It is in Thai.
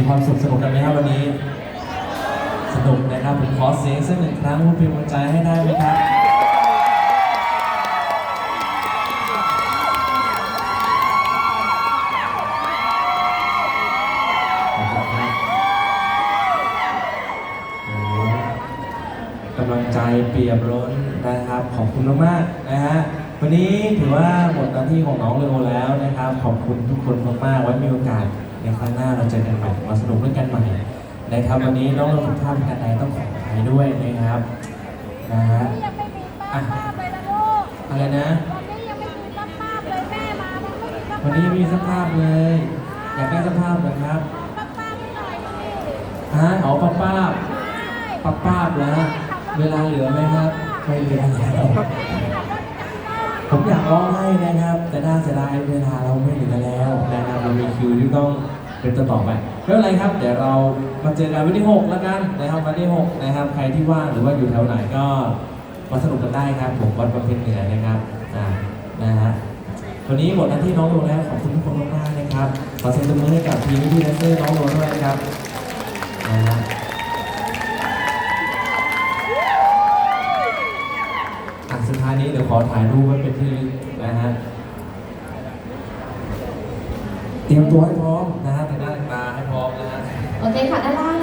มีความสุขสนุกกันไหมครับวันนี้ สนุกนะครับผมขอเสียงสักหนึ่งครั้งเพื่อเป็นกำลังใจให้ได้ไหมครับกำลังใจเปี่ยมล้นนะครับ ขอบคุณมากๆนะฮะวันนี้ถือว่าหมดหน้าที่ของน้องเลโอแล้วนะครับ ขอบคุณทุกคนมากๆไว้มีโอกาส ในครั้งหน้าเราเจอกันใหม่มาสนุกด้วยกันใหม่นะครับวันนี้น้องเราผิดพลาดประการใดต้องขออภัยด้วยนะครับนะฮะยังไม่มีป้าป้าเลยนะลูกอะไรนะ วันนี้ยังไม่มีป้าป้าเลยแม่มามันไม่มีป้าวันนี้มีสภาพเลย อยากได้สภาพนะครับป้าป้าไม่หน่อยสิฮะอ๋อป้าป้าใช่ป้าป้าแล้วเวลาเหลือไหมครับไม่เหลือแล้วผมอยากร้องให้นะครับ แต่น่าเสียดายเวลาเราไม่เหลือแล้ว ต้องเป็นต่อไปไม่เป็นไรครับ เดี๋ยวเรามาเจอกันวันที่6แล้วกันนะครับวันที่6นะครับใครที่ว่างหรือว่าอยู่แถวไหนก็มาสนุกกันได้ครับผมวัดประเพณเหนือนะครับอ่านะฮะวันนี้หมดหน้าที่น้องโรแล้วขอบคุณทุกคนมากๆนะครับขอเสียงตบมือให้กับทีมพี่แดนเซอร์น้องโรด้วยนะครับนะฮะอะสุดท้ายนี้เดี๋ยวขอถ่ายรูปไว้เป็นที่นะฮะ เตรียมตัวให้พร้อมนะฮะแต่งหน้าแต่งตาให้พร้อมนะฮะ โอเคค่ะด้านล่าง